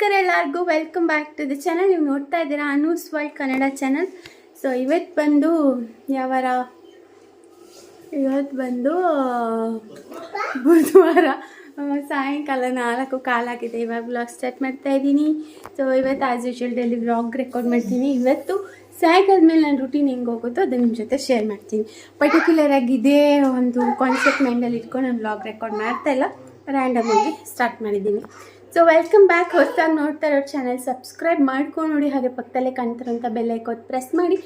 ನಮಸ್ಕಾರ ಎಲ್ಲರಿಗೂ welcome back to the channel ನೀವು ನೋಡ್ತಾ ಇದ್ದೀರಾ Anu's world Kannada channel so ಇವತ್ತು ಬಂದು ಯಾವಾರ? ಇವತ್ತು ಬಂದು, ಬುಧವಾರ ಸಾಯಂಕಾಲ ನಾಲ್ಕು ಕಾಲಾಗಿದೆ ಇವಾಗ ಬ್ಲಾಗ್ ಸ್ಟಾರ್ಟ್ ಮಾಡ್ತಾ ಇದ್ದೀನಿ. ಸೊ ಇವತ್ತು as usual daily vlog record ಮಾಡ್ತೀನಿ. ಇವತ್ತು ಸಾಯಂಕಾಲದ ಮೇಲೆ ನಾನು ರುಟೀನ್ ಹೆಂಗೆ ಹೋಗುತ್ತೋ ಅದು ನಿಮ್ಮ ಜೊತೆ ಶೇರ್ ಮಾಡ್ತೀನಿ. ಪರ್ಟಿಕ್ಯುಲರ್ ಆಗಿ ಇದೇ ಒಂದು ಕಾನ್ಸೆಪ್ಟ್ ಮೈಂಡಲ್ಲಿ ಇಟ್ಕೊಂಡು ನಾನು ವ್ಲಾಗ್ ರೆಕಾರ್ಡ್ ಮಾಡ್ತಾ ಇಲ್ಲ. ರ್ಯಾಂಡಮ್ ಆಗಿ ಸ್ಟಾರ್ಟ್ ಮಾಡಿದ್ದೀನಿ. ಸೊ ವೆಲ್ಕಮ್ ಬ್ಯಾಕ್ ಹೊಸದಾಗಿ ನೋಡ್ತಾ ಇರೋ ಚಾನಲ್ ಸಬ್ಸ್ಕ್ರೈಬ್ ಮಾಡ್ಕೊಂಡು ನೋಡಿ. ಹಾಗೆ ಪಕ್ಕದಲ್ಲೇ ಕಾಣ್ತಿರೋಂಥ ಬೆಲ್ ಐಕೋತ್ ಪ್ರೆಸ್ ಮಾಡಿ.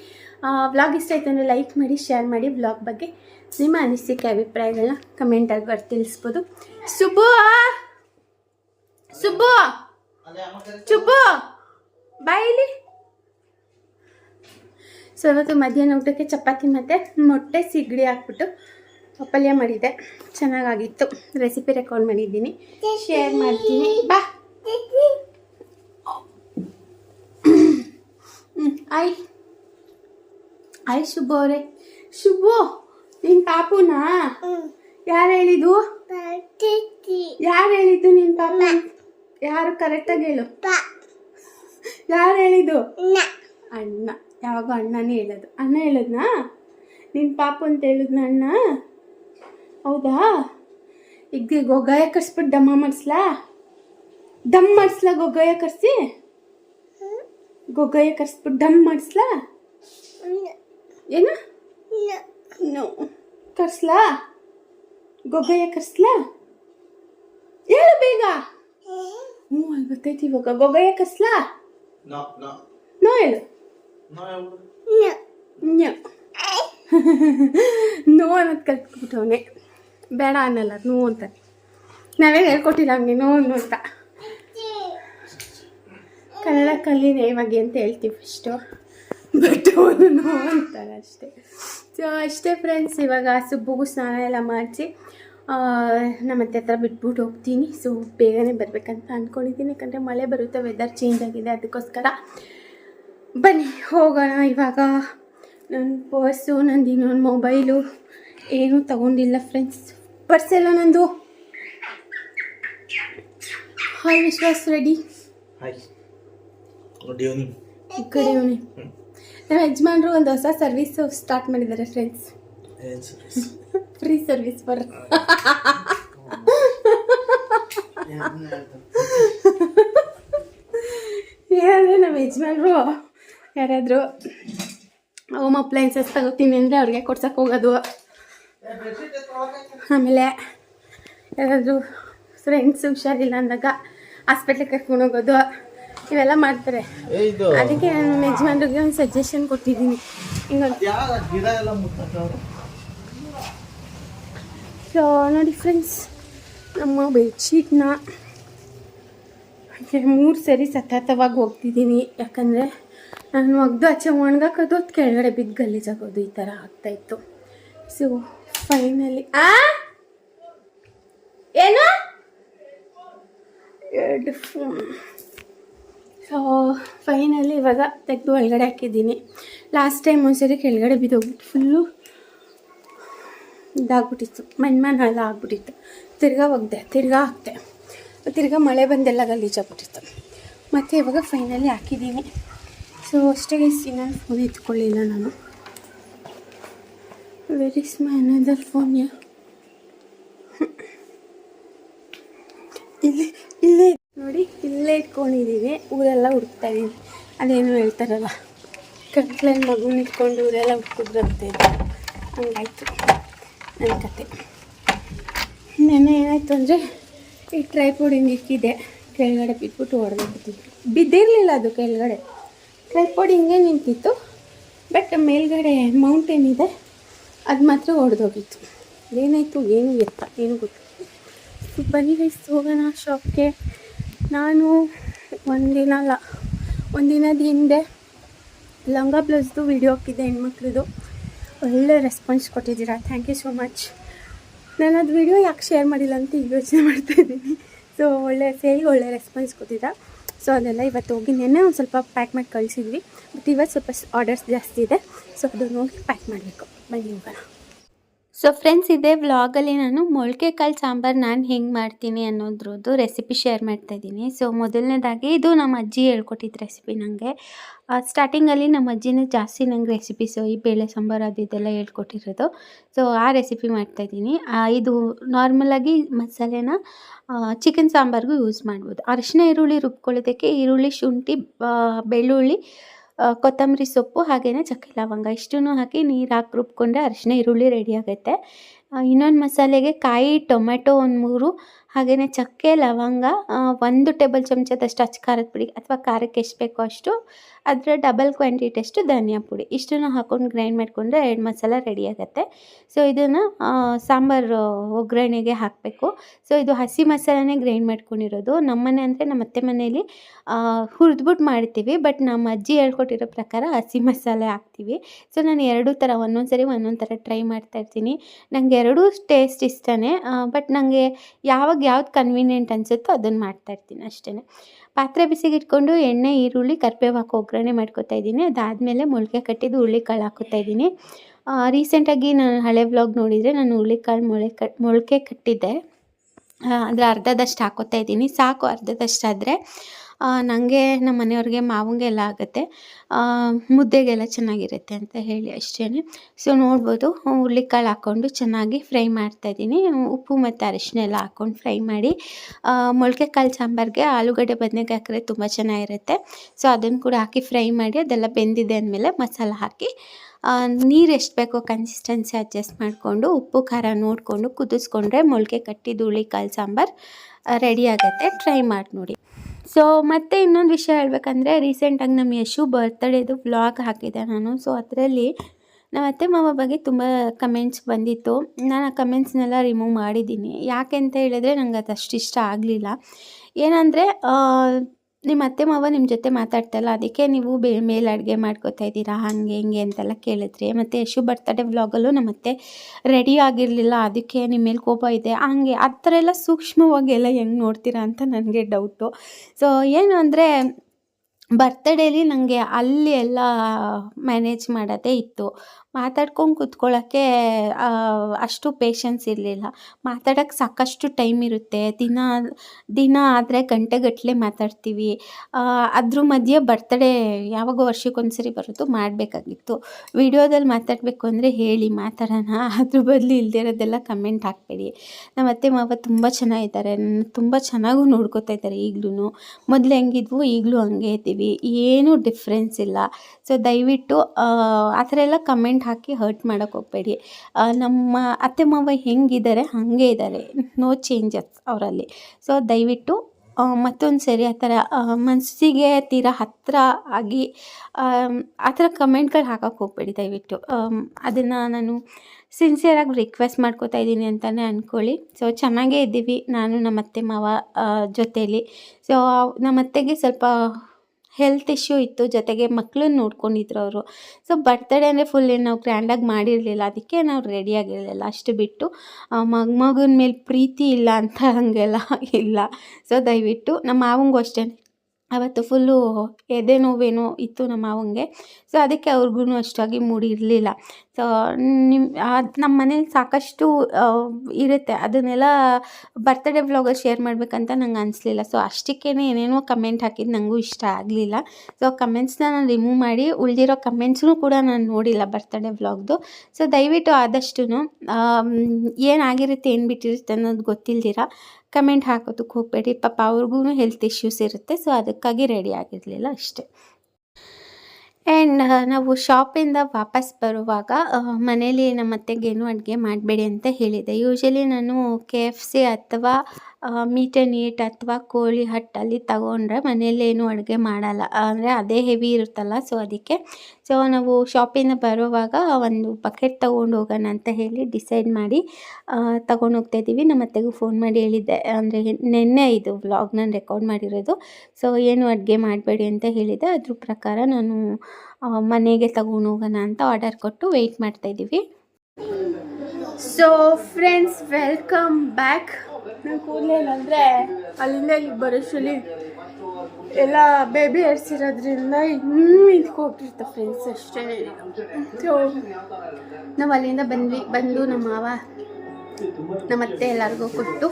ವ್ಲಾಗ್ ಇಷ್ಟ ಆಯ್ತು ಅಂದರೆ ಲೈಕ್ ಮಾಡಿ ಶೇರ್ ಮಾಡಿ ವ್ಲಾಗ್ ಬಗ್ಗೆ ನಿಮ್ಮ ಅನಿಸಿಕೆ ಅಭಿಪ್ರಾಯಗಳನ್ನ ಕಮೆಂಟಲ್ಲಿ ಬರ್ತಿ ತಿಳಿಸ್ಬೋದು. ಸುಬ್ಬು! ಸುಬ್ಬು! ಸುಬ್ಬು! ಬಾಯಿಲಿ ಸೊ ಇವತ್ತು ಮಧ್ಯಾಹ್ನ ಊಟಕ್ಕೆ ಚಪಾತಿ ಮತ್ತು ಮೊಟ್ಟೆ, ಸಿಗಡಿ ಹಾಕ್ಬಿಟ್ಟು ಪಲ್ಯ ಮಾಡಿದ್ದೆ. ಚೆನ್ನಾಗಾಗಿತ್ತು. ರೆಸಿಪಿ ರೆಕಾರ್ಡ್ ಮಾಡಿದ್ದೀನಿ. ಶೇರ್ ಮಾಡ್ತೀನಿ. ಬಾ. ಆಯ್. ಆಯ್ ಶುಭ ಅವರೇ. ಶುಭು ನಿನ್ ಪಾಪುನಾ? ಯಾರು ಹೇಳಿದ್ದು? ಯಾರು ಹೇಳಿದ್ದು ನಿನ್ ಪಾಪ? ಯಾರು ಕರೆಕ್ಟಾಗಿ ಹೇಳು. ಯಾರು ಹೇಳಿದ್ದು? ಅಣ್ಣ. ಯಾವಾಗ ಅಣ್ಣನೇ ಹೇಳೋದು. ಅಣ್ಣ ಹೇಳದ್ನಾ? ನಿನ್ ಪಾಪು ಅಂತ ಹೇಳಿದ್ನ ಅಣ್ಣ? ಹೌದಾ? ಈಗ ಗೊಗ್ಗಾಯ ಕರ್ಸ್ಬಿಟ್ಟು ಡಮ್ಮ ಮಾಡಿಸ್ಲಾ? ದಮ್ ಮಾಡಿಸ್ಲಾ ಗೊಗ್ಗಾಯ ಕರ್ಸಿ? ಗೊಗ್ಗಾಯ ಕರ್ಸ್ಬಿಟ್ಟು ದಮ್ ಮಾಡಿಸ್ಲಾ? ಏನು? ನೋ ಕರ್ಸ್ಲಾ? ಗೊಗ್ಗಾಯ ಕರ್ಸ್ಲಾ? ಹೇಳು ಬೇಗ. ಹ್ಞೂ ಅಲ್ಲಿ ಗೊತ್ತೈತಿ ಇವಾಗ. ಗೊಗ್ಗಾಯ ಕರ್ಸ್ಲಾ? ನೋ ಹೇಳು. ನೋ ಅನ್ನೋದು ಕಲ್ತ್ಬಿಟ್ಟವನೆ. ಬೇಡ ಅನ್ನಲ್ಲ, ನೋ ಅಂತ. ನಾವೇ ಹೇಳ್ಕೊಟ್ಟಿಲ್ಲ ನೋ ನೋ ಅಂತ. ಕನ್ನಡ ಕಲಿ ಇವಾಗ ಅಂತ ಹೇಳ್ತೀವಿ ಫಸ್ಟು ಬಟ್ ಅವನು ನೋ ಅಂತಾರೆ ಅಷ್ಟೇ. ಸೊ ಅಷ್ಟೇ ಫ್ರೆಂಡ್ಸ್ ಇವಾಗ ಸುಬ್ಬುಗೂ ಸ್ನಾನ ಎಲ್ಲ ಮಾಡಿಸಿ ನಮ್ಮ ಅತ್ತೆ ಹತ್ರ ಬಿಟ್ಬಿಟ್ಟು ಹೋಗ್ತೀನಿ. ಸೊ ಬೇಗನೆ ಬರಬೇಕಂತ ಅಂದ್ಕೊಂಡಿದ್ದೀನಿ ಯಾಕಂದರೆ ಮಳೆ ಬರುತ್ತೆ ವೆದರ್ ಚೇಂಜ್ ಆಗಿದೆ, ಅದಕ್ಕೋಸ್ಕರ. ಬನ್ನಿ, ಹೋಗೋಣ ಇವಾಗ. ನನ್ನ ಪರ್ಸು ನಂದು ಇನ್ನೊಂದು ಮೊಬೈಲು ಏನೂ ತಗೊಂಡಿಲ್ಲ ಫ್ರೆಂಡ್ಸ್ ಪರ್ಸೆಲ್ಲ ನಂದು. Hi Vishwas ready good evening ನಮ್ಮ ಯಜಮಾನ್ರು ಒಂದು ಹೊಸ ಸರ್ವಿಸ್ ಸ್ಟಾರ್ಟ್ ಮಾಡಿದ್ದಾರೆ ಫ್ರೆಂಡ್ಸ್? ಫ್ರೀ ಸರ್ವಿಸ್ ಫರ್ ಏನಂದ್ರೆ ನಮ್ಮ ಯಜಮಾನ್ರು? ಯಾರಾದರೂ ಹೋಮ್ ಅಪ್ಲೈನ್ಸಸ್ ತಗೋತೀನಿ ಅಂದರೆ ಅವ್ರಿಗೆ ಕೊಡ್ಸಕ್ಕೆ ಹೋಗೋದು. ಆಮೇಲೆ ಯಾರಾದರೂ ಫ್ರೆಂಡ್ಸ್ ಹುಷಾರಿಲ್ಲ ಅಂದಾಗ ಹಾಸ್ಪಿಟ್ಲಿಗೆ ಕರ್ಕೊಂಡು ಹೋಗೋದು ಇವೆಲ್ಲ ಮಾಡ್ತಾರೆ. ಅದಕ್ಕೆ ನಾನು ಯಜಮಾನ್ರಿಗೆ ಒಂದು ಸಜೆಷನ್ ಕೊಟ್ಟಿದ್ದೀನಿ. ಸೊ ನೋಡಿ ಫ್ರೆಂಡ್ಸ್ ನಮ್ಮ ಬೆಡ್ಶೀಟ್ನ ಮೂರು ಸರಿ ಸತತವಾಗಿ ಹೋಗ್ತಿದ್ದೀನಿ. ಯಾಕಂದರೆ ನಾನು ಒಗ್ದು ಆಚೆ ಒಣಗಾಕೋದು ಅದು ಕೆಳಗಡೆ ಬಿದ್ದು ಗಲೀಜಾಗೋದು ಈ ಥರ ಆಗ್ತಾಯಿತ್ತು ಸೊ ಫೈನಲಿ ಆ? ಏನು? ಎರಡು ಸೊ ಫೈನಲಿ ಇವಾಗ ತೆಗೆದು ಒಳಗಡೆ ಹಾಕಿದ್ದೀನಿ. ಲಾಸ್ಟ್ ಟೈಮ್ ಒಂದ್ಸರಿ ಕೆಳಗಡೆ ಬಿದ್ದೋಗ್ಬಿಟ್ಟು ಫುಲ್ಲು ಇದಾಗ್ಬಿಟ್ಟಿತ್ತು. ಮಣ್ಣು ಮಣ್ಣು ಎಲ್ಲ ಆಗ್ಬಿಟ್ಟಿತ್ತು. ತಿರ್ಗಾ ಒಗ್ದೆ ತಿರ್ಗಾ ಹಾಕ್ದೆ. ತಿರ್ಗಾ ಮಳೆ ಬಂದೆಲ್ಲ ಗಲೀಜಾಗ್ಬಿಟ್ಟಿತ್ತು. ಮತ್ತು ಇವಾಗ ಫೈನಲಿ ಹಾಕಿದ್ದೀನಿ ಸೊ ಅಷ್ಟೇ ಇನ್ನೊಂದು ಫೋನ್ ಎತ್ಕೊಳ್ಳಿಲ್ಲ ನಾನು. Very is my another phone ಯಾ ಇಲ್ಲಿ ಇಲ್ಲೇ ನೋಡಿ ಇಲ್ಲೇ ಇಟ್ಕೊಂಡಿದ್ದೀನಿ ಊರೆಲ್ಲ ಹುಡುಕ್ತಾ ಇದ್ದೀನಿ ಅದೇನು ಹೇಳ್ತಾರಲ್ಲ ಕಟ್ಲಲ್ಲಿ ಮಗುನ ಇಟ್ಕೊಂಡು ಊರೆಲ್ಲ ಹುಡ್ಕಿದ್ರಂತೆ ಹಂಗಾಯ್ತು. ನನ್ನ ಕತೆ. ನೆನ್ನೆ ಏನಾಯಿತು ಅಂದರೆ ಈ ಟ್ರೈಪೋಡ್ ಹಿಂಗೆ ಇಕ್ಕಿದೆ. ಕೆಳಗಡೆ ಬಿದ್ಬಿಟ್ಟು ಹೊಡೆದ್ಬಿಟ್ಟಿದ್ದು ಬಿದ್ದಿರಲಿಲ್ಲ ಅದು ಕೆಳಗಡೆ. ಟ್ರೈಪೋಡ್ ಹಿಂಗೆ ನಿಂತಿತ್ತು. ಬಟ್ ಮೇಲ್ಗಡೆ ಮೌಂಟೇನ್ ಇದೆ. ಅದು ಮಾತ್ರ ಹೊಡೆದೋಗಿತ್ತು ಏನಾಯಿತು, ಏನು ಎತ್ತ, ಏನು ಗೊತ್ತು. ಬನ್ನಿ ಗೈಸ್ ಹೋಗೋಣ ಶಾಪ್ಗೆ ನಾನು ಒಂದಿನ ಅಲ್ಲ ಒಂದಿನದ ಹಿಂದೆ ಲಂಗ ಬ್ಲೌಸ್ದು ವಿಡಿಯೋ ಹಾಕಿದ್ದೆ ಹೆಣ್ಮಕ್ಳದು. ಒಳ್ಳೆ ರೆಸ್ಪಾನ್ಸ್ ಕೊಟ್ಟಿದ್ದೀರಾ? ಥ್ಯಾಂಕ್ ಯು ಸೋ ಮಚ್ ನಾನು ಅದು ವಿಡಿಯೋ ಯಾಕೆ ಶೇರ್ ಮಾಡಿಲ್ಲ ಅಂತ ಯೋಚನೆ ಮಾಡ್ತಾ ಇದ್ದೀನಿ. ಸೊ ಒಳ್ಳೆ ಸೇಲ್ ಒಳ್ಳೆ ರೆಸ್ಪಾನ್ಸ್ ಕೊಟ್ಟಿದ್ದ ಸೊ ಅದೆಲ್ಲ ಇವತ್ತು ಹೋಗಿ ನೆನ್ನೆ ಒಂದು ಸ್ವಲ್ಪ ಪ್ಯಾಕ್ ಮಾಡಿ ಕಳಿಸಿದ್ವಿ. ಬಟ್ ಇವತ್ತು ಸ್ವಲ್ಪ ಆರ್ಡರ್ಸ್ ಜಾಸ್ತಿ ಇದೆ. ಸೊ ಅದನ್ನು ಹೋಗಿ ಪ್ಯಾಕ್ ಮಾಡಬೇಕು. ಬನ್ನಿ ಹೋಗೋಣ. ಸೊ ಫ್ರೆಂಡ್ಸ್ ಇದೇ ವ್ಲಾಗಲ್ಲಿ ನಾನು ಮೊಳಕೆ ಕಾಳು ಸಾಂಬಾರು ನಾನು ಹೆಂಗೆ ಮಾಡ್ತೀನಿ ಅನ್ನೋದ್ರದ್ದು ರೆಸಿಪಿ ಶೇರ್ ಮಾಡ್ತಾ ಇದ್ದೀನಿ. ಸೊ ಮೊದಲನೇದಾಗಿ ಇದು ನಮ್ಮ ಅಜ್ಜಿ ಹೇಳ್ಕೊಟ್ಟಿದ್ದ ರೆಸಿಪಿ ನನಗೆ ಸ್ಟಾರ್ಟಿಂಗಲ್ಲಿ ನಮ್ಮ ಅಜ್ಜಿನೇ ಜಾಸ್ತಿ ನಂಗೆ ರೆಸಿಪೀಸು ಈ ಬೇಳೆ ಸಾಂಬಾರು ಅದು ಇದೆಲ್ಲ ಹೇಳ್ಕೊಟ್ಟಿರೋದು. ಸೊ ಆ ರೆಸಿಪಿ ಮಾಡ್ತಾ ಇದ್ದೀನಿ. ಇದು ನಾರ್ಮಲಾಗಿ ಮಸಾಲೆನ ಚಿಕನ್ ಸಾಂಬಾರಿಗೂ ಯೂಸ್ ಮಾಡ್ಬೋದು. ಅರಿಶಿನ, ಈರುಳ್ಳಿ ರುಬ್ಕೊಳ್ಳೋದಕ್ಕೆ ಈರುಳ್ಳಿ, ಶುಂಠಿ ಬೆಳ್ಳುಳ್ಳಿ ಕೊತ್ತಂಬರಿ ಸೊಪ್ಪು ಹಾಗೆಯೇ ಚಕ್ಕೆ ಲವಂಗ, ಇಷ್ಟನ್ನು ಹಾಕಿ ನೀರು ಹಾಕಿ ರುಬ್ಕೊಂಡ್ರೆ ಅರಿಶಿನ ಈರುಳ್ಳಿ ರೆಡಿ ಆಗುತ್ತೆ ಇನ್ನೊಂದು ಮಸಾಲೆಗೆ ಕಾಯಿ ಟೊಮೆಟೊ ಒಂದು ಮೂರು ಹಾಗೆಯೇ ಚಕ್ಕೆ, ಲವಂಗ ಒಂದು ಟೇಬಲ್ ಚಮಚದಷ್ಟು ಅಚ್ಚ ಖಾರದ ಪುಡಿ ಅಥವಾ ಖಾರಕ್ಕೆ ಎಷ್ಟು ಬೇಕೋ ಅಷ್ಟು, ಅದರ ಡಬಲ್ ಕ್ವಾಂಟಿಟಿಯಷ್ಟು ಧನಿಯಾ ಪುಡಿ. ಇಷ್ಟನ್ನು ಹಾಕೊಂಡು ಗ್ರೈಂಡ್ ಮಾಡಿಕೊಂಡ್ರೆ ಎರಡು ಮಸಾಲ ರೆಡಿ ಆಗುತ್ತೆ. ಸೊ ಇದನ್ನು ಸಾಂಬಾರು ಒಗ್ಗರಣೆಗೆ ಹಾಕಬೇಕು. ಸೊ ಇದು ಹಸಿ ಮಸಾಲನೇ ಗ್ರೈಂಡ್ ಮಾಡ್ಕೊಂಡಿರೋದು. ನಮ್ಮನೆ ಅಂದರೆ ನಮ್ಮ ಅತ್ತೆ ಮನೆಯಲ್ಲಿ ಹುರಿದ್ಬಿಟ್ಟು ಮಾಡ್ತೀವಿ. ಬಟ್ ನಮ್ಮ ಅಜ್ಜಿ ಹೇಳ್ಕೊಟ್ಟಿರೋ ಪ್ರಕಾರ ಹಸಿ ಮಸಾಲೆ ಹಾಕ್ತೀವಿ. ಸೊ ನಾನು ಎರಡೂ ಥರ ಒಂದೊಂದು ಸರಿ ಒಂದೊಂದು ಥರ ಟ್ರೈ ಮಾಡ್ತಾ ಇರ್ತೀನಿ. ನನಗೆ ಎರಡೂ ಟೇಸ್ಟ್ ಇಷ್ಟನೇ. ಬಟ್ ನನಗೆ ಯಾವಾಗ ಯಾವ್ದು ಕನ್ವೀನಿಯೆಂಟ್ ಅನಿಸುತ್ತೋ ಅದನ್ನು ಮಾಡ್ತಾ ಇರ್ತೀನಿ ಅಷ್ಟೇ ಪಾತ್ರೆ ಬಿಸಿಗೆ ಇಟ್ಕೊಂಡು ಎಣ್ಣೆ, ಈರುಳ್ಳಿ ಕರಿಬೇವು ಹಾಕಿ ಒಗ್ಗರಣೆ ಮಾಡ್ಕೊತಾ ಇದ್ದೀನಿ. ಅದಾದಮೇಲೆ ಮೊಳಕೆ ಕಟ್ಟಿದ್ದು ಹುರುಳಿಕಾಳು ಹಾಕೋತಾ ಇದ್ದೀನಿ. ರೀಸೆಂಟಾಗಿ ನಾನು ಹಳೆ ವ್ಲಾಗ್ ನೋಡಿದರೆ ನಾನು ಹುರುಳಿಕಾಳು ಮೊಳೆ ಕಟ್ ಮೊಳಕೆ ಕಟ್ಟಿದ್ದೆ. ಅಂದರೆ ಅರ್ಧದಷ್ಟು ಹಾಕೋತಾ ಇದ್ದೀನಿ. ಸಾಕು ಅರ್ಧದಷ್ಟಾದರೆ. ನನಗೆ ನಮ್ಮ ಮನೆಯವ್ರಿಗೆ ಮಾವಂಗೆ ಎಲ್ಲ ಆಗುತ್ತೆ ಮುದ್ದೆಗೆಲ್ಲ ಚೆನ್ನಾಗಿರುತ್ತೆ ಅಂತ ಹೇಳಿ ಅಷ್ಟೇ ಸೊ ನೋಡ್ಬೋದು, ಹುರುಳಿಕಾಳು ಹಾಕ್ಕೊಂಡು ಚೆನ್ನಾಗಿ ಫ್ರೈ ಮಾಡ್ತಾಯಿದ್ದೀನಿ ಉಪ್ಪು ಮತ್ತು ಅರಿಶಿನ ಎಲ್ಲ ಹಾಕ್ಕೊಂಡು ಫ್ರೈ ಮಾಡಿ. ಮೊಳಕೆ ಕಾಳು ಸಾಂಬಾರಿಗೆ ಆಲೂಗಡ್ಡೆ ಬದನೆಕಾಯಿ ಹಾಕಿದ್ರೆ ತುಂಬ ಚೆನ್ನಾಗಿರುತ್ತೆ. ಸೊ ಅದನ್ನು ಕೂಡ ಹಾಕಿ ಫ್ರೈ ಮಾಡಿ ಅದೆಲ್ಲ ಬೆಂದಿದೆ ಅಂದಮೇಲೆ ಮಸಾಲ ಹಾಕಿ ನೀರು ಎಷ್ಟು ಬೇಕೋ ಕನ್ಸಿಸ್ಟೆನ್ಸಿ ಅಡ್ಜಸ್ಟ್ ಮಾಡಿಕೊಂಡು ಉಪ್ಪು, ಖಾರ ನೋಡಿಕೊಂಡು ಕುದಿಸ್ಕೊಂಡ್ರೆ ಮೊಳಕೆ ಕಟ್ಟಿದ ಹುಳಿ ಕಾಳು ಸಾಂಬಾರು ರೆಡಿ ಆಗುತ್ತೆ. ಟ್ರೈ ಮಾಡಿ ನೋಡಿ. ಸೊ ಮತ್ತೆ ಇನ್ನೊಂದು ವಿಷಯ ಹೇಳ್ಬೇಕಂದ್ರೆ ರೀಸೆಂಟಾಗಿ ನಮ್ಮ ಯಶು ಬರ್ತ್ಡೇದು ವ್ಲಾಗ್ ಹಾಕಿದ್ದೆ ನಾನು. ಸೊ ಅದರಲ್ಲಿ ನಮ್ಮ ಅತ್ತೆ ಮಾವ ಬಗ್ಗೆ ತುಂಬ ಕಮೆಂಟ್ಸ್ ಬಂದಿತ್ತು. ನಾನು ಆ ಕಮೆಂಟ್ಸ್ನೆಲ್ಲ ರಿಮೂವ್ ಮಾಡಿದ್ದೀನಿ. ಯಾಕೆ ಅಂತ ಹೇಳಿದ್ರೆ ನಂಗೆ ಅದು ಅಷ್ಟು ಇಷ್ಟ ಆಗಲಿಲ್ಲ. ಏನಂದರೆ ನಿಮ್ಮ ಅತ್ತೆ ಮಾವ ನಿಮ್ಮ ಜೊತೆ ಮಾತಾಡ್ತಲ್ಲ, ಅದಕ್ಕೆ ನೀವು ಬೇ, ಮೇಲೆ ಅಡುಗೆ ಮಾಡ್ಕೋತಾ ಇದ್ದೀರಾ, ಹಾಗೆ ಹಿಂಗೆ ಅಂತೆಲ್ಲ ಕೇಳಿದ್ರಿ. ಮತ್ತು ಯಶು ಬರ್ತಡೇ ವ್ಲಾಗಲ್ಲೂ ನಮ್ಮ ಅತ್ತೆ ರೆಡಿ ಆಗಿರಲಿಲ್ಲ, ಅದಕ್ಕೆ ನಿಮ್ಮ ಮೇಲೆ ಕೋಪ ಇದೆ, ಹಂಗೆ ಆ ಥರ ಎಲ್ಲ ಸೂಕ್ಷ್ಮವಾಗಿ ಎಲ್ಲ ಹೆಂಗೆ ನೋಡ್ತೀರಾ ಅಂತ ನನಗೆ ಡೌಟು ಸೊ ಏನು ಅಂದರೆ ಬರ್ತಡೇಲಿ ನನಗೆ ಅಲ್ಲಿ ಎಲ್ಲ ಮ್ಯಾನೇಜ್ ಮಾಡೋದೇ ಇತ್ತು. ಮಾತಾಡ್ಕೊಂಡು ಕೂತ್ಕೊಳ್ಳೋಕ್ಕೆ ಅಷ್ಟು ಪೇಷನ್ಸ್ ಇರಲಿಲ್ಲ. ಮಾತಾಡೋಕ್ಕೆ ಸಾಕಷ್ಟು ಟೈಮ್ ಇರುತ್ತೆ. ದಿನ ದಿನ ಆದರೆ ಗಂಟೆಗಟ್ಟಲೆ ಮಾತಾಡ್ತೀವಿ. ಅದ್ರ ಮಧ್ಯೆ ಬರ್ತಡೇ ಯಾವಾಗೋ ವರ್ಷಕ್ಕೊಂದ್ಸರಿ ಬರೋದು ಮಾಡಬೇಕಾಗಿತ್ತು. ವಿಡಿಯೋದಲ್ಲಿ ಮಾತಾಡಬೇಕು ಅಂದರೆ ಹೇಳಿ, ಮಾತಾಡೋಣ. ಅದ್ರ ಬದಲು ಇಲ್ದಿರೋದೆಲ್ಲ ಕಮೆಂಟ್ ಹಾಕಬೇಡಿ. ನಮ್ಮ ಅತ್ತೆ, ಮಾವ ತುಂಬ ಚೆನ್ನಾಗಿದ್ದಾರೆ. ನನ್ನ ತುಂಬ ಚೆನ್ನಾಗೂ ನೋಡ್ಕೋತಾ ಇದ್ದಾರೆ ಈಗಲೂ ಮೊದಲು ಹೆಂಗಿದ್ವು? ಈಗಲೂ ಹಂಗೆ ಇದ್ದೀವಿ. ಏನೂ ಡಿಫ್ರೆನ್ಸ್ ಇಲ್ಲ. ಸೊ ದಯವಿಟ್ಟು, ಆ ಥರ ಎಲ್ಲ ಕಮೆಂಟ್ ಹಾಕಿ ಹರ್ಟ್ ಮಾಡೋಕ್ಕೆ ಹೋಗಬೇಡಿ. ನಮ್ಮ ಅತ್ತೆ ಮಾವ ಹೆಂಗಿದ್ದಾರೆ ಹಾಗೆ ಇದ್ದಾರೆ ನೋ ಚೇಂಜಸ್ ಅವರಲ್ಲಿ. ಸೊ ದಯವಿಟ್ಟು ಮತ್ತೊಂದು ಸರಿ ಆ ಥರ ಮನಸ್ಸಿಗೆ ತೀರ ಹತ್ತಿರ ಆಗಿ, ಆ ಥರ ಕಮೆಂಟ್ಗಳು ಹಾಕೋಕ್ಕೆ ಹೋಗಬೇಡಿ ದಯವಿಟ್ಟು. ಅದನ್ನು ನಾನು ಸಿನ್ಸಿಯರಾಗಿ ರಿಕ್ವೆಸ್ಟ್ ಮಾಡ್ಕೋತಾ ಇದ್ದೀನಿ ಅಂತಲೇ ಅಂದ್ಕೊಳ್ಳಿ ಸೊ ಚೆನ್ನಾಗೇ ಇದ್ದೀವಿ. ನಾನು ನಮ್ಮ ಅತ್ತೆ ಮಾವ ಜೊತೆಯಲ್ಲಿ ಸೊ ನಮ್ಮ ಅತ್ತೆಗೆ ಸ್ವಲ್ಪ ಹೆಲ್ತ್ ಇಶ್ಯೂ ಇತ್ತು, ಜೊತೆಗೆ ಮಕ್ಕಳನ್ನ ನೋಡ್ಕೊಂಡಿದ್ರು ಅವರು. ಸೊ ಬರ್ತಡೇ ಅಂದರೆ ಫುಲ್ ಏನು ನಾವು ಗ್ರ್ಯಾಂಡಾಗಿ ಮಾಡಿರಲಿಲ್ಲ, ಅದಕ್ಕೆ ನಾವು ರೆಡಿಯಾಗಿರಲಿಲ್ಲ ಅಷ್ಟು ಬಿಟ್ಟು ಮಗ, ಮಗನ ಮೇಲೆ ಪ್ರೀತಿ ಇಲ್ಲ ಅಂತ ಹಾಗೆಲ್ಲ ಇಲ್ಲ. ಸೊ ದಯವಿಟ್ಟು ನಮ್ಮ ಮಾವಂಗೂ ಅಷ್ಟೇ. ಅವತ್ತು ಫುಲ್ಲು ಎದೆ ನೋವೇನೋ ಇತ್ತು ನಮ್ಮ ಮಾವಂಗೆ. ಸೊ ಅದಕ್ಕೆ ಅವ್ರಿಗೂ ಅಷ್ಟಾಗಿ ಮೂಡಿ ಇರಲಿಲ್ಲ ಸೊ ನಿಮ್ಮ ಅದು ನಮ್ಮ ಮನೇಲಿ ಸಾಕಷ್ಟು ಇರುತ್ತೆ. ಅದನ್ನೆಲ್ಲ ಬರ್ತಡೇ ವ್ಲಾಗಲ್ಲಿ ಶೇರ್ ಮಾಡಬೇಕಂತ ನಂಗೆ ಅನಿಸ್ಲಿಲ್ಲ. ಸೊ ಅಷ್ಟಕ್ಕೇ ಏನೇನೋ ಕಮೆಂಟ್ ಹಾಕಿದ್ದು ನನಗೂ ಇಷ್ಟ ಆಗಲಿಲ್ಲ. ಸೊ ಕಮೆಂಟ್ಸ್ನ ನಾನು ರಿಮೂವ್ ಮಾಡಿ, ಉಳಿದಿರೋ ಕಮೆಂಟ್ಸ್ನೂ ಕೂಡ ನಾನು ನೋಡಿಲ್ಲ ಬರ್ತಡೇ ವ್ಲಾಗ್ದು ಸೊ ದಯವಿಟ್ಟು ಆದಷ್ಟು ಏನಾಗಿರುತ್ತೆ, ಏನು ಬಿಟ್ಟಿರುತ್ತೆ ಅನ್ನೋದು ಗೊತ್ತಿಲ್ದಿರ ಕಮೆಂಟ್ ಹಾಕೋದಕ್ಕೆ ಹೋಗಬೇಡಿ. ಪಾಪ ಅವ್ರಿಗೂ ಹೆಲ್ತ್ ಇಶ್ಯೂಸ್ ಇರುತ್ತೆ. ಸೊ ಅದಕ್ಕಾಗಿ ರೆಡಿ ಆಗಿರಲಿಲ್ಲ ಅಷ್ಟೇ. ಆ್ಯಂಡ್ ನಾವು ಶಾಪಿಂದ ವಾಪಸ್ ಬರುವಾಗ ಮನೇಲಿ ನಮ್ಮ ಅತ್ತೆಗೇನು ಅಡುಗೆ ಮಾಡಬೇಡಿ ಅಂತ ಹೇಳಿದೆ. ಯೂಶಲಿ ನಾನು ಕೆ ಎಫ್ ಸಿ ಅಥವಾ ಮೀಟ್ ಈಟ್ ಅಥವಾ ಕೋಳಿ ಹಟ್ಟಲ್ಲಿ ತಗೊಂಡ್ರೆ ಮನೇಲಿ ಏನು ಅಡುಗೆ ಮಾಡಲ್ಲ. ಅಂದರೆ ಅದೇ ಹೆವಿ ಇರುತ್ತಲ್ಲ ಸೊ ಅದಕ್ಕೆ ಸೊ ನಾವು ಶಾಪಿಂದ ಬರುವಾಗ ಒಂದು ಬಕೆಟ್ ತೊಗೊಂಡು ಹೋಗೋಣ ಅಂತ ಹೇಳಿ ಡಿಸೈಡ್ ಮಾಡಿ ತಗೊಂಡು ಹೋಗ್ತಾ ಇದ್ದೀವಿ. ನಮ್ಮ ಅತ್ತೆಗೂ ಫೋನ್ ಮಾಡಿ ಹೇಳಿದ್ದೆ. ಅಂದರೆ ನಿನ್ನೆ ಇದು ವ್ಲಾಗ್ ನಾನು ರೆಕಾರ್ಡ್ ಮಾಡಿರೋದು. ಸೊ ಏನು ಅಡುಗೆ ಮಾಡಬೇಡಿ ಅಂತ ಹೇಳಿದೆ ಅದ್ರ ಪ್ರಕಾರ ನಾನು ಮನೆಗೆ ತಗೊಂಡು ಹೋಗೋಣ ಅಂತ ಆರ್ಡರ್ ಕೊಟ್ಟು ವೆಯ್ಟ್ ಮಾಡ್ತಾಯಿದ್ದೀವಿ ಸೊ ಫ್ರೆಂಡ್ಸ್ ವೆಲ್ಕಮ್ ಬ್ಯಾಕ್ ನಾನು ಕೂದಲೇನಂದರೆ ಅಲ್ಲಿಂದ ಇಲ್ಲಿಗೆ ಬರೋಷ್ಟರಲ್ಲಿ ಎಲ್ಲ ಬೇಬಿ ಎಡ್ಸಿರೋದ್ರಿಂದ ಇನ್ನೂ ಇದಕ್ಕೆ ಹೋಗ್ತಿರ್ತೆ ಫ್ರೆಂಡ್ಸ್ ಅಷ್ಟೇ. ನಾವು ಅಲ್ಲಿಂದ ಬಂದ್ವಿ, ಬಂದು ನಮ್ಮ ಮಾವ, ನಮ್ಮ ಅತ್ತೆ ಎಲ್ಲರಿಗೂ ಕೊಟ್ಟು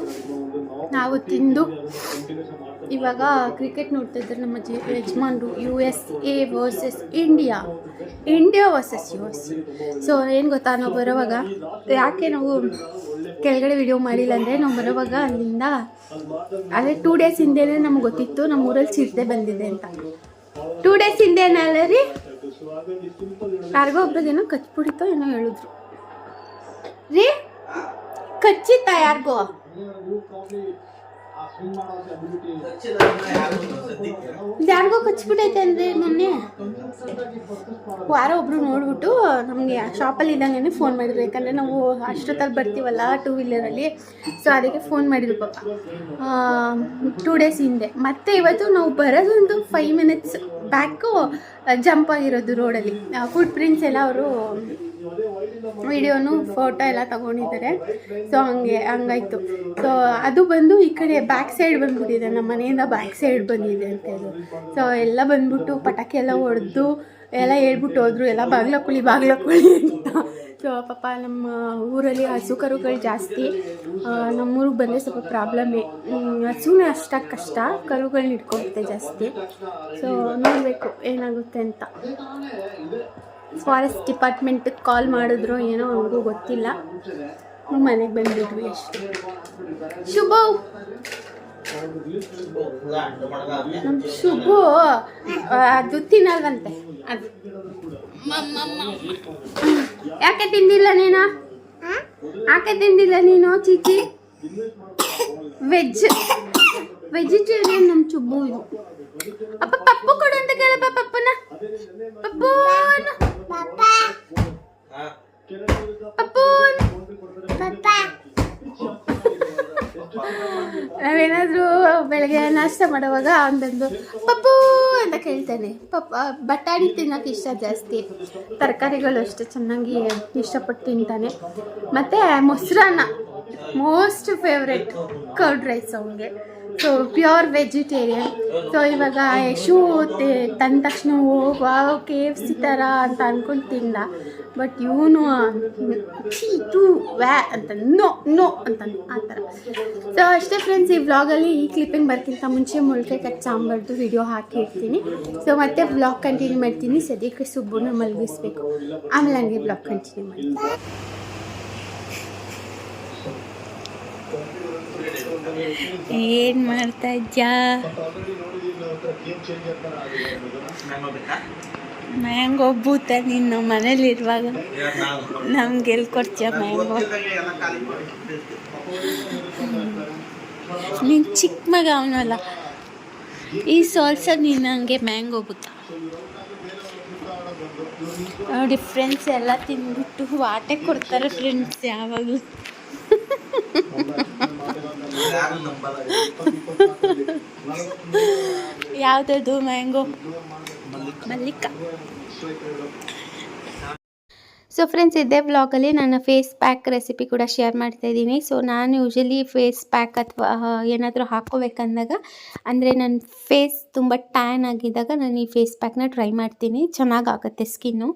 ನಾವು ತಿಂದು ಇವಾಗ ಕ್ರಿಕೆಟ್ ನೋಡ್ತಿದ್ರು ನಮ್ಮ ಜೆ ಯಜಮಾನ್ರು U S A versus India India versus U S so ಏನು ಗೊತ್ತಾ ನಾವು ಬರೋವಾಗ ಯಾಕೆ ನಾವು ಕೆಳಗಡೆ ವಿಡಿಯೋ ಮಾಡಿಲ್ಲ ಅಂದರೆ ನಾವು ಬರೋವಾಗ ಅಲ್ಲಿಂದ ಅದೇ ಟೂ ಡೇಸ್ ಹಿಂದೆನೇ ನಮ್ಗೆ ಗೊತ್ತಿತ್ತು ನಮ್ಮ ಊರಲ್ಲಿ ಚಿರತೆ ಬಂದಿದೆ ಅಂತ. ಟೂ ಡೇಸ್ ಹಿಂದೆನಲ್ಲ ರೀ? ಯಾರಿಗೋ ಒಬ್ರಿಗೇನೋ ಕಚ್ಬಿಡಿತೋ ಏನೋ ಹೇಳಿದ್ರು. ರೀ? ಕಚ್ಚಿತ್ತ ಯಾರಿಗೋ? ಯಾರಿಗೋ ಕಚ್ಬಿಟ್ಟೈತೆ ಅಂದರೆ ಮೊನ್ನೆ. ವಾರ ಒಬ್ರು ನೋಡ್ಬಿಟ್ಟು ನಮಗೆ ಶಾಪಲ್ಲಿ ಇದ್ದಂಗೆ ಫೋನ್ ಮಾಡಿದ್ರು. ಯಾಕಂದರೆ ನಾವು ಅಷ್ಟೊತ್ತಲ್ಲಿ ಬರ್ತೀವಲ್ಲ ಟೂ ವೀಲರಲ್ಲಿ ಸೊ ಅದಕ್ಕೆ ಫೋನ್ ಮಾಡಿದ್ರು ಪಾಪ. ಟೂ ಡೇಸ್ ಹಿಂದೆ. ಮತ್ತೆ ಇವತ್ತು ನಾವು ಬರೋದೊಂದು ಫೈವ್ ಮಿನಿಟ್ಸ್ ಬ್ಯಾಕು ಜಂಪ್ ಆಗಿರೋದು ರೋಡಲ್ಲಿ ಫುಡ್ ಪ್ರಿಂಟ್ಸ್ ಎಲ್ಲ ಅವರು ವಿಡಿಯೋನು ಫೋಟೋ ಎಲ್ಲ ತಗೊಂಡಿದ್ದಾರೆ. ಸೊ ಹಂಗೆ, ಹಂಗಾಯ್ತು. ಸೊ ಅದು ಬಂದು ಈ ಕಡೆ ಬ್ಯಾಕ್ ಸೈಡ್ ಬಂದ್ಬಿಟ್ಟಿದೆ. ನಮ್ಮ ಮನೆಯಿಂದ ಬ್ಯಾಕ್ ಸೈಡ್ ಬಂದಿದೆ ಅಂತ ಇದು ಸೊ ಎಲ್ಲ ಬಂದ್ಬಿಟ್ಟು ಪಟಾಕಿ ಎಲ್ಲ ಹೊಡೆದು ಎಲ್ಲ ಹೇಳ್ಬಿಟ್ಟು ಹೋದ್ರು. ಎಲ್ಲ ಬಾಗ್ಲ ಕುಳಿ ಬಾಗ್ಲ ಕುಳಿ ಅಂತ. ಸೊ ಪಾಪ ನಮ್ಮ ಊರಲ್ಲಿ ಹಸು ಕರುಗಳು ಜಾಸ್ತಿ. ನಮ್ಮೂರಿಗೆ ಬಂದರೆ ಸ್ವಲ್ಪ ಪ್ರಾಬ್ಲಮ್ಮೇ ಹಸುನೇ ಅಷ್ಟಾಗಿ ಕಷ್ಟ. ಕರುಗಳನ್ನ ಇಟ್ಕೊಳುತ್ತೆ ಜಾಸ್ತಿ. ಸೊ ನೋಡಬೇಕು ಏನಾಗುತ್ತೆ ಅಂತ. ಫಾರೆಸ್ಟ್ ಡಿಪಾರ್ಟ್ಮೆಂಟಿಗೆ ಕಾಲ್ ಮಾಡಿದ್ರು ಏನೋ ಅವ್ರಿಗೂ ಗೊತ್ತಿಲ್ಲ. ಮನೆಗೆ ಬಂದ್ಬಿಟ್ವಿ ಶುಭ. ಶುಭು. ಆ, ಅದು ತಿನ್ನಲ್ವಂತೆ. ಅದು. ಯಾಕೆ ತಿಂದಿಲ್ಲ ನೀನು? ಯಾಕೆ ತಿಂದಿಲ್ಲ ನೀನು ಚೀಚಿ? ವೆಜ್. ವೆಜಿಟೇರಿಯನ್ ನಮ್ಮ ಚುಬ್ಬು ಇದು. ಅಪ್ಪ ಪಪ್ಪು ಕೊಡು ಅಂತ ಕೇಳಪ್ಪ ಪಪ್ಪನ. ಪಪ್ಪು ಪಪ್ಪು ನಾವೇನಾದರೂ ಬೆಳಗ್ಗೆ ನಾಷ್ಟ ಮಾಡುವಾಗ ಒಂದೊಂದು ಪಪ್ಪು ಅಂತ ಕೇಳ್ತಾನೆ. ಪಪ್ಪ, ಬಟಾಣಿ ತಿನ್ನೋಕೆ ಇಷ್ಟ ಜಾಸ್ತಿ. ತರಕಾರಿಗಳು ಅಷ್ಟೇ ಚೆನ್ನಾಗಿ ಇಷ್ಟಪಟ್ಟು ತಿಂತಾನೆ. ಮತ್ತು ಮೊಸರನ್ನ, ಮೋಸ್ಟ್ ಫೇವ್ರೆಟ್ ಕರ್ಡ್ ರೈಸ್ ಅವನಿಗೆ. ಸೊ ಪ್ಯೂರ್ ವೆಜಿಟೇರಿಯನ್ ಸೊ ಇವಾಗ ಯಶು ತಂದ ತಕ್ಷಣ ಹೋಗುವ ಕೆ ಎಫ್ ಸಿ ಥರ ಅಂತ ಅಂದ್ಕೊಂಡು ತಿಂದ ಬಟ್ ಇವನು ಟೂ ವ್ಯಾ ಅಂತ, ನೋ ನೋ ಅಂತ ಆ ಥರ ಸೊ ಅಷ್ಟೇ ಫ್ರೆಂಡ್ಸ್ ಈ ವ್ಲಾಗಲ್ಲಿ ಈ ಕ್ಲಿಪ್ಪಿಂಗ್ ಬರ್ಕಿಂತ ಮುಂಚೆ ಮೊಳಕೆ ಕಟ್ ಸಾಂಬಾರ್ದು ವಿಡಿಯೋ ಹಾಕಿರ್ತೀನಿ. ಸೊ ಮತ್ತೆ ವ್ಲಾಗ್ ಕಂಟಿನ್ಯೂ ಮಾಡ್ತೀನಿ. ಸದ್ಯಕ್ಕೆ ಸುಬ್ಬನ್ನು ಮಲಗಿಸ್ಬೇಕು. ಆಮೇಲೆ ಹಂಗೆ ವ್ಲಾಗ್ ಕಂಟಿನ್ಯೂ ಮಾಡ್ತೀನಿ. ಏನು ಮಾಡ್ತಾ ಇದ್ಯಾ? ಮ್ಯಾಂಗೋ ಭೂತ ನೀನು ಮನೇಲಿರುವಾಗ ನಮ್ಗೆ ಎಲ್ಲಿ ಕೊಡ್ತೀಯ ಮ್ಯಾಂಗೋ? ನೀನು ಚಿಕ್ಕ ಮಗ ಅವನಲ್ಲ. ಈ ಸಾಲ್ಸ ನೀನು ಹಂಗೆ ಮ್ಯಾಂಗೋ ಭೂತ. ನೋಡಿ ಫ್ರೆಂಡ್ಸ್ ಎಲ್ಲ ತಿಂದ್ಬಿಟ್ಟು ವಾಟೆ ಕೊಡ್ತಾರೆ ಫ್ರೆಂಡ್ಸ್ ಯಾವಾಗಲೂ. ಯಾವುದದು ಮ್ಯಾಂಗೋ? ಮಲ್ಲಿಕ. ಸೊ ಫ್ರೆಂಡ್ಸ್ ಇದೇ ವ್ಲಾಗಲ್ಲಿ ನಾನು ಫೇಸ್ ಪ್ಯಾಕ್ ರೆಸಿಪಿ ಕೂಡ ಶೇರ್ ಮಾಡ್ತಾ ಇದ್ದೀನಿ. ಸೊ ನಾನು ಯೂಶಲಿ ಫೇಸ್ ಪ್ಯಾಕ್ ಅಥವಾ ಏನಾದರೂ ಹಾಕೋಬೇಕಂದಾಗ ಅಂದರೆ ನನ್ನ ಫೇಸ್ ತುಂಬ ಟ್ಯಾನ್ ಆಗಿದ್ದಾಗ ನಾನು ಈ ಫೇಸ್ ಪ್ಯಾಕ್ನ ಟ್ರೈ ಮಾಡ್ತೀನಿ. ಚೆನ್ನಾಗಾಗುತ್ತೆ ಸ್ಕಿನ್ನು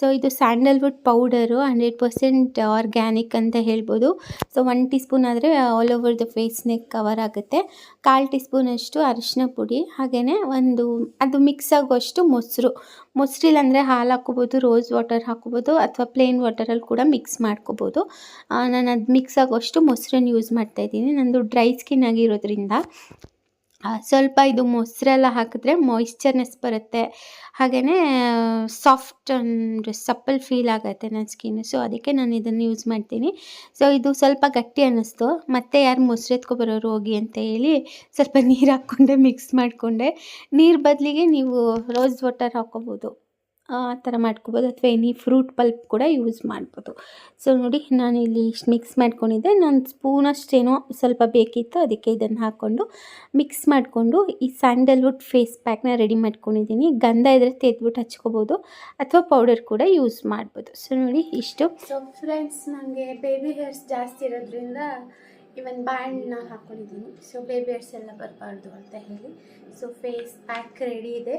ಸೊ ಇದು sandalwood powder hundred percent organic ಅಂತ ಹೇಳ್ಬೋದು. ಸೊ ಒನ್ ಟೀ ಸ್ಪೂನ್ ಆದರೆ ಆಲ್ ಓವರ್ ದ ಫೇಸ್ನೇ ಕವರ್ ಆಗುತ್ತೆ. ಕಾಲು ಟೀ ಸ್ಪೂನಷ್ಟು ಅರಿಶಿನ ಪುಡಿ ಹಾಗೆಯೇ ಒಂದು, ಅದು ಮಿಕ್ಸ್ ಆಗುವಷ್ಟು ಮೊಸರು. ಮೊಸರಿಲ್ಲ ಅಂದರೆ ಹಾಲು ಹಾಕ್ಕೋಬೋದು ರೋಸ್ ವಾಟರ್ ಹಾಕ್ಕೋಬೋದು ಅಥವಾ ಪ್ಲೇನ್ ವಾಟರಲ್ಲಿ ಕೂಡ ಮಿಕ್ಸ್ ಮಾಡ್ಕೋಬೋದು. ನಾನು ಅದು ಮಿಕ್ಸ್ ಆಗೋಷ್ಟು ಮೊಸರನ್ನ ಯೂಸ್ ಮಾಡ್ತಾಯಿದ್ದೀನಿ ನಂದು ಡ್ರೈ ಸ್ಕಿನ್ ಆಗಿರೋದ್ರಿಂದ ಸ್ವಲ್ಪ ಇದು ಮೊಸರೆಲ್ಲ ಹಾಕಿದ್ರೆ ಮಾಯಿಶ್ಚರ್ನೆಸ್ ಬರುತ್ತೆ. ಹಾಗೆಯೇ ಸಾಫ್ಟ್ ಅಂಡ್ ಸಪ್ಪಲ್ ಫೀಲ್ ಆಗುತ್ತೆ ನನ್ನ ಸ್ಕಿನ್ ಸೊ ಅದಕ್ಕೆ ನಾನು ಇದನ್ನು ಯೂಸ್ ಮಾಡ್ತೀನಿ. ಸೊ ಇದು ಸ್ವಲ್ಪ ಗಟ್ಟಿ ಅನ್ನಿಸ್ತು. ಮತ್ತೆ ಯಾರು ಮೊಸರು ಎತ್ಕೊಬರೋರು ಹೋಗಿ ಅಂತ ಹೇಳಿ ಸ್ವಲ್ಪ ನೀರು ಹಾಕ್ಕೊಂಡೆ ಮಿಕ್ಸ್ ಮಾಡಿಕೊಂಡೆ. ನೀರು ಬದಲಿಗೆ ನೀವು ರೋಸ್ ವಾಟರ್ ಹಾಕ್ಕೋಬೋದು. ಆ ಥರ ಮಾಡ್ಕೋಬೋದು ಅಥವಾ ಎನಿ ಫ್ರೂಟ್ ಪಲ್ಪ್ ಕೂಡ ಯೂಸ್ ಮಾಡ್ಬೋದು. ಸೊ ನೋಡಿ ನಾನು ಇಲ್ಲಿ ಇಷ್ಟು ಮಿಕ್ಸ್ ಮಾಡ್ಕೊಂಡಿದ್ದೆ. ಸ್ಪೂನ್ ಸ್ಪೂನಷ್ಟೇನೋ ಸ್ವಲ್ಪ ಬೇಕಿತ್ತು, ಅದಕ್ಕೆ ಇದನ್ನು ಹಾಕ್ಕೊಂಡು ಮಿಕ್ಸ್ ಮಾಡಿಕೊಂಡು ಈ ಸ್ಯಾಂಡಲ್ವುಡ್ ಫೇಸ್ ಪ್ಯಾಕ್ನ ರೆಡಿ ಮಾಡ್ಕೊಂಡಿದ್ದೀನಿ. ಗಂಧ ಇದ್ದರೆ ತೆಗೆದ್ಬಿಟ್ಟು ಹಚ್ಕೋಬೋದು, ಅಥವಾ ಪೌಡರ್ ಕೂಡ ಯೂಸ್ ಮಾಡ್ಬೋದು. ಸೊ ನೋಡಿ, ಇಷ್ಟು. ಸೊ ಫ್ರೆಂಡ್ಸ್ ನನಗೆ ಬೇಬಿ ಹೇರ್ಸ್ ಜಾಸ್ತಿ ಇರೋದ್ರಿಂದ ಇವನ್ ಬ್ಯಾಂಡ್ನ ಹಾಕ್ಕೊಂಡಿದ್ದೀನಿ ಸೊ ಬೇಬಿ ಹೇರ್ಸ್ ಎಲ್ಲ ಬರಬಾರ್ದು ಅಂತ ಹೇಳಿ. ಸೊ ಫೇಸ್ ಪ್ಯಾಕ್ ರೆಡಿ ಇದೆ.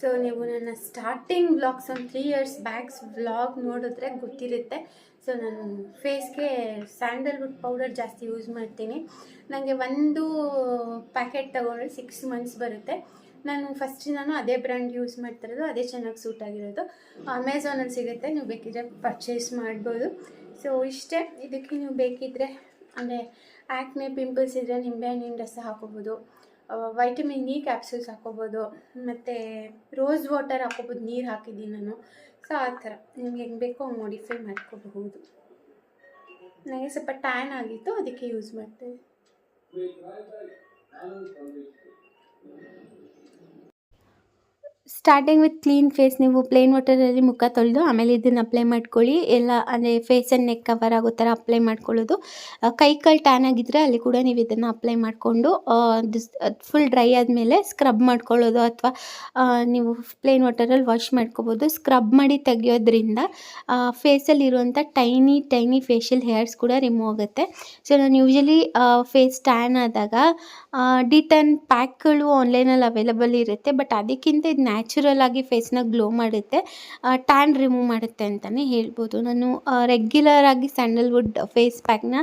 ಸೊ ನೀವು ನನ್ನ ಸ್ಟಾರ್ಟಿಂಗ್ ವ್ಲಾಗ್ಸ್ ಒಂದು ತ್ರೀ ಇಯರ್ಸ್ ಬ್ಯಾಕ್ಸ್ ವ್ಲಾಗ್ ನೋಡಿದ್ರೆ ಗೊತ್ತಿರುತ್ತೆ. ಸೊ ನಾನು ಫೇಸ್ಗೆ ಸ್ಯಾಂಡಲ್ವುಡ್ ಪೌಡರ್ ಜಾಸ್ತಿ ಯೂಸ್ ಮಾಡ್ತೀನಿ. ನನಗೆ ಒಂದು ಪ್ಯಾಕೆಟ್ ತೊಗೊಂಡ್ರೆ ಸಿಕ್ಸ್ ಮಂತ್ಸ್ ಬರುತ್ತೆ. ನಾನು ಫಸ್ಟ್ ನಾನು ಅದೇ ಬ್ರ್ಯಾಂಡ್ ಯೂಸ್ ಮಾಡ್ತಿರೋದು ಅದೇ ಚೆನ್ನಾಗಿ ಸೂಟ್ ಆಗಿರೋದು. ಅಮೆಝಾನಲ್ಲಿ ಸಿಗುತ್ತೆ, ನೀವು ಬೇಕಿದ್ರೆ ಪರ್ಚೇಸ್ ಮಾಡ್ಬೋದು. ಸೊ ಇಷ್ಟೇ, ಇದಕ್ಕೆ ನೀವು ಬೇಕಿದ್ದರೆ ಅಂದರೆ ಆ್ಯಕ್ನೆ ಪಿಂಪಲ್ಸ್ ಇದ್ದರೆ ನಿಂಬೆಹಣ್ಣಿನ ರಸ ಹಾಕೋಬೋದು. ವೈಟಮಿನ್ ಇ ಕ್ಯಾಪ್ಸೂಲ್ಸ್ ಹಾಕೋಬೋದು, ಮತ್ತು ರೋಸ್ ವಾಟರ್ ಹಾಕೋಬೋದು, ನೀರು ಹಾಕಿದ್ದೀನಿ ನಾನು. ಸೊ ಆ ಥರ. ನಿಮ್ಗೆ ಹೆಂಗೆ ಬೇಕೋ ಹಂಗೆ ಮಾಡಿಫೈ ಮಾಡ್ಕೋಬಹುದು. ನನಗೆ ಸ್ವಲ್ಪ ಟ್ಯಾನ್ ಆಗಿತ್ತು, ಅದಕ್ಕೆ ಯೂಸ್ ಮಾಡ್ತೇವೆ ಸ್ಟಾರ್ಟಿಂಗ್ ವಿತ್ ಕ್ಲೀನ್ ಫೇಸ್ ನೀವು ಪ್ಲೇನ್ ವಾಟರಲ್ಲಿ ಮುಖ ತೊಳೆದು, ಆಮೇಲೆ ಇದನ್ನು ಅಪ್ಲೈ ಮಾಡ್ಕೊಳ್ಳಿ. ಎಲ್ಲ ಅಂದರೆ ಫೇಸ್ ಆ್ಯಂಡ್ ನೆಕ್ ಕವರ್ ಆಗೋ ಥರ ಅಪ್ಲೈ ಮಾಡ್ಕೊಳ್ಳೋದು. ಕೈ ಕಾಲು ಟ್ಯಾನ್ ಆಗಿದ್ದರೆ ಅಲ್ಲಿ ಕೂಡ ನೀವು ಇದನ್ನು ಅಪ್ಲೈ ಮಾಡಿಕೊಂಡು ಫುಲ್ ಡ್ರೈ ಆದಮೇಲೆ ಸ್ಕ್ರಬ್ ಮಾಡ್ಕೊಳ್ಳೋದು. ಅಥವಾ ನೀವು ಪ್ಲೇನ್ ವಾಟರಲ್ಲಿ ವಾಶ್ ಮಾಡ್ಕೋಬೋದು. ಸ್ಕ್ರಬ್ ಮಾಡಿ ತೆಗಿಯೋದ್ರಿಂದ ಫೇಸಲ್ಲಿ ಇರುವಂಥ ಟೈನಿ ಟೈನಿ ಫೇಶಿಯಲ್ ಹೇರ್ಸ್ ಕೂಡ ರಿಮೂವ್ ಆಗುತ್ತೆ. ಸೊ ನಾನು ಯೂಶಲಿ ಫೇಸ್ ಟ್ಯಾನ್ ಆದಾಗ ಡಿಟನ್ ಪ್ಯಾಕ್ಗಳು ಆನ್ಲೈನಲ್ಲಿ ಅವೈಲಬಲ್ ಇರುತ್ತೆ. ಬಟ್ ಅದಕ್ಕಿಂತ ಇದು ನ್ಯಾಚುರಲ್ ಆಗಿ ಫೇಸ್ನ ಗ್ಲೋ ಮಾಡುತ್ತೆ ಟ್ಯಾನ್ ರಿಮೂವ್ ಮಾಡುತ್ತೆ ಅಂತಲೇ ಹೇಳ್ಬೋದು. ನಾನು ರೆಗ್ಯುಲರ್ ಆಗಿ ಸ್ಯಾಂಡಲ್ವುಡ್ ಫೇಸ್ ಪ್ಯಾಕ್ನ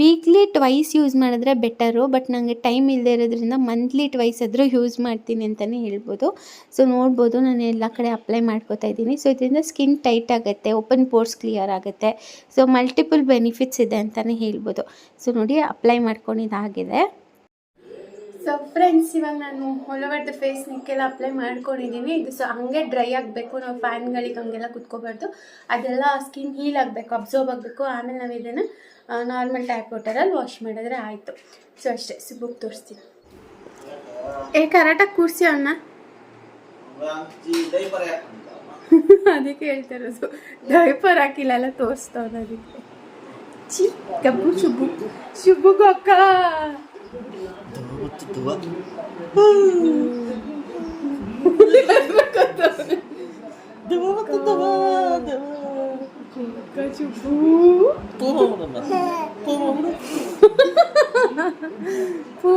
ವೀಕ್ಲಿ ಟ್ವೈಸ್ ಯೂಸ್ ಮಾಡಿದ್ರೆ ಬೆಟರು ಬಟ್ ನನಗೆ ಟೈಮ್ ಇಲ್ಲದೆ ಇರೋದ್ರಿಂದ ಮಂತ್ಲಿ ಟ್ವೈಸ್ ಆದರೂ ಯೂಸ್ ಮಾಡ್ತೀನಿ ಅಂತಲೇ ಹೇಳ್ಬೋದು. ಸೊ ನೋಡ್ಬೋದು, ನಾನು ಎಲ್ಲ ಕಡೆ ಅಪ್ಲೈ ಮಾಡ್ಕೋತಾ ಇದ್ದೀನಿ. ಸೊ ಇದರಿಂದ ಸ್ಕಿನ್ ಟೈಟ್ ಆಗುತ್ತೆ ಓಪನ್ ಪೋರ್ಸ್ ಕ್ಲಿಯರ್ ಆಗುತ್ತೆ. ಸೊ ಮಲ್ಟಿಪಲ್ ಬೆನಿಫಿಟ್ಸ್ ಇದೆ ಅಂತಲೇ ಹೇಳ್ಬೋದು. ಸೊ ನೋಡಿ ಅಪ್ಲೈ ಮಾಡ್ಕೊಂಡಿದ್ದಾಗಿದೆ. ಸೊ ಫ್ರೆಂಡ್ಸ್ ಇವಾಗ ನಾನು ಆಲ್ ಓವರ್ ದ ಫೇಸ್ ನಿಕ್ಕೆಲ್ಲ ಅಪ್ಲೈ ಮಾಡ್ಕೊಂಡಿದ್ದೀನಿ. ಇದು ಸೊ ಹಂಗೆ ಡ್ರೈ ಆಗಬೇಕು. ನಾವು ಫ್ಯಾನ್ಗಳಿಗೆ ಹಂಗೆಲ್ಲ ಕುತ್ಕೋಬಾರ್ದು. ಅದೆಲ್ಲ ಸ್ಕಿನ್ ಹೀಲ್ ಆಗಬೇಕು ಅಬ್ಸರ್ವ್ ಆಗಬೇಕು. ಆಮೇಲೆ ನಾವು ಇದನ್ನು ನಾರ್ಮಲ್ ಟ್ಯಾಪ್ ವಾಟರಲ್ಲಿ ವಾಶ್ ಮಾಡಿದ್ರೆ ಆಯಿತು. ಸೊ ಅಷ್ಟೇ. ಸುಬ್ಬುಗೆ ತೋರಿಸ್ತೀನಿ. ಏ ಕರೆಕ್ಟಾಗಿ ಕೂರಿಸಿ ಯಾಕಂತ ಅದಕ್ಕೆ ಹೇಳ್ತಾ ಇರೋದು ಡೈಪರ್ ಹಾಕಿಲ್ಲ, ಎಲ್ಲ ತೋರಿಸ್ತವ್ರು ಅದಕ್ಕೆ. ಚಿ ಗಬ್ಬು ಶುಬ್ಬು ಶುಬ್ಬುಗೂ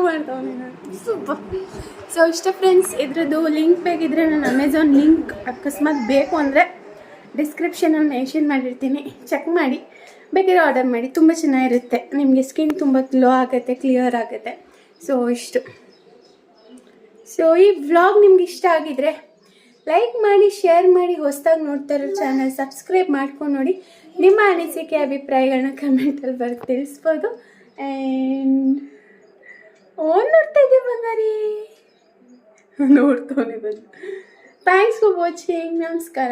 ಮಾಡ್ತಾವನೆ ಸೂಪರ್. ಸೊ ಇಷ್ಟ ಫ್ರೆಂಡ್ಸ್ ಇದ್ರದ್ದು ಲಿಂಕ್ ಬೇಕಿದ್ರೆ ನಾನು ಅಮೆಝಾನ್ ಲಿಂಕ್ ಅಕಸ್ಮಾತ್ ಬೇಕು ಅಂದರೆ ಡಿಸ್ಕ್ರಿಪ್ಷನಲ್ಲಿ ಮೆನ್ಷನ್ ಮಾಡಿರ್ತೀನಿ. ಚೆಕ್ ಮಾಡಿ. ಬೇಕಿದ್ರೆ ಆರ್ಡರ್ ಮಾಡಿ. ತುಂಬ ಚೆನ್ನಾಗಿರುತ್ತೆ. ನಿಮಗೆ ಸ್ಕಿನ್ ತುಂಬ ಗ್ಲೋ ಆಗುತ್ತೆ ಕ್ಲಿಯರ್ ಆಗುತ್ತೆ. ಸೊ ಇಷ್ಟು. ಸೊ ಈ ವ್ಲಾಗ್ ನಿಮ್ಗೆ ಇಷ್ಟ ಆಗಿದ್ರೆ ಲೈಕ್ ಮಾಡಿ ಶೇರ್ ಮಾಡಿ, ಹೊಸದಾಗಿ ನೋಡ್ತಾ ಇರೋ ಚಾನಲ್ ಸಬ್ಸ್ಕ್ರೈಬ್ ಮಾಡ್ಕೊಂಡು ನೋಡಿ. ನಿಮ್ಮ ಅನಿಸಿಕೆ ಅಭಿಪ್ರಾಯಗಳನ್ನ ಕಮೆಂಟಲ್ಲಿ ಬರ್ತಾ ತಿಳಿಸ್ಬೋದು. ಆ್ಯಂಡ್ ಓನ್ ನೋಡ್ತಾ ಇದ್ದೀವಿ ಬಂಗಾರಿ? ನೋಡ್ತಾನೆ ಬಂದು. ಥ್ಯಾಂಕ್ಸ್ ಫಾರ್ ವಾಚಿಂಗ್ ನಮಸ್ಕಾರ.